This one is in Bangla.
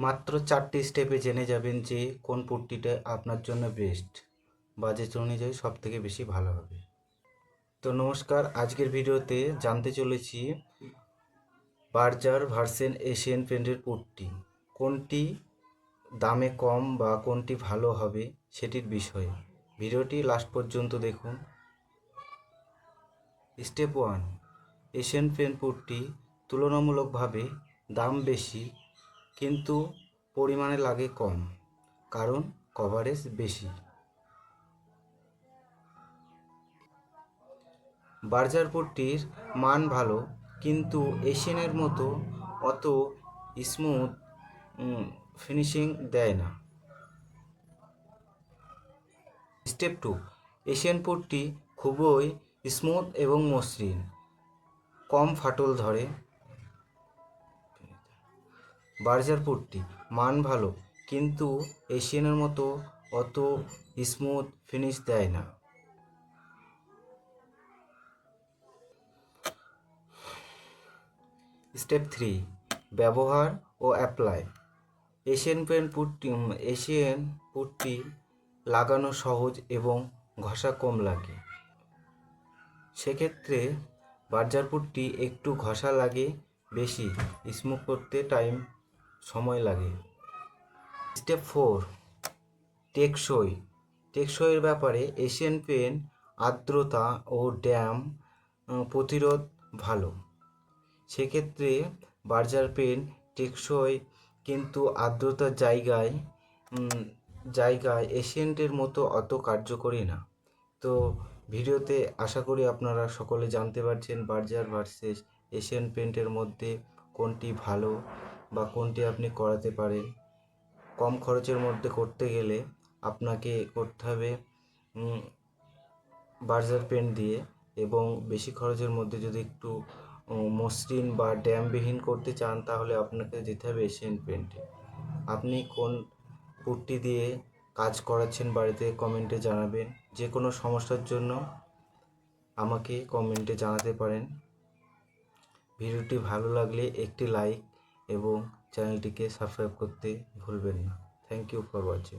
মাত্র চারটি স্টেপে জেনে যাবেন যে কোন পুট্টিটা আপনার জন্য বেস্ট বাজেট অনুযায়ী সব থেকে বেশি ভালো হবে। তো নমস্কার, আজকের ভিডিওতে জানতে চলেছি বার্জার ভার্সেন এশিয়ান পেন্টের পুট্টি। কোনটি দামে কম বা কোনটি ভালো হবে সেটির বিষয়ে। ভিডিওটি লাস্ট পর্যন্ত দেখুন। Step one Asian paints putty তুলনামূলকভাবে দাম বেশি কিন্তু পরিমাণে লাগে কম, কারণ কভারেজ বেশি। বার্জার পুট্টির মান ভালো, কিন্তু এশিয়ানের মতো অত স্মুথ ফিনিশিং দেয় না। স্টেপ টু এশিয়ান পুট্টি খুবই স্মুথ এবং মসৃণ। কম ফাটল ধরে বার্জার পুট্টি মান ভালো, কিন্তু এশিয়ানের মতো অত স্মুথ ফিনিশ দেয় না। স্টেপ থ্রি, ব্যবহার ও apply. Asian paints putty, Asian putty লাগানো সহজ এবং ঘষা কম লাগে। সেক্ষেত্রে বার্জার পুটটি একটু ঘষা লাগে, বেশি স্মুথ করতে টাইম সময় লাগে। স্টেপ ফোর, টেকসই। টেকসইয়ের ব্যাপারে এশিয়ান পেন, আর্দ্রতা ও ড্যাম প্রতিরোধ ভালো। সেক্ষেত্রে বার্জার পেন টেকসই, কিন্তু আর্দ্রতার জায়গায় জায়গায় এশিয়ানটের মতো অত কার্যকরী না। তো ভিডিওতে আশা করি আপনারা সকলে জানতে পারছেন বার্জার ভার্সেস এশিয়ান পেন্টের মধ্যে কোনটি ভালো। বা কোনটি আপনি করাতে পারেন। কম খরচের মধ্যে করতে গেলে আপনাকে করতে হবে বার্জার পেন দিয়ে এবং বেশি খরচের মধ্যে যদি একটু মসৃণ বা ড্যামবিহীন করতে চান তাহলে আপনাকে যেতে হবে এশিয়ান পেন্টে আপনি কোন পুট্টি দিয়ে কাজ করাচ্ছেন বাড়িতে কমেন্টে জানাবেন। যে কোনো সমস্যার জন্য আমাকে কমেন্টে জানাতে পারেন। ভিডিওটি ভালো লাগলে একটি লাইক এবং চ্যানেলটিকে সাবস্ক্রাইব করতে ভুলবেন না। Thank you for watching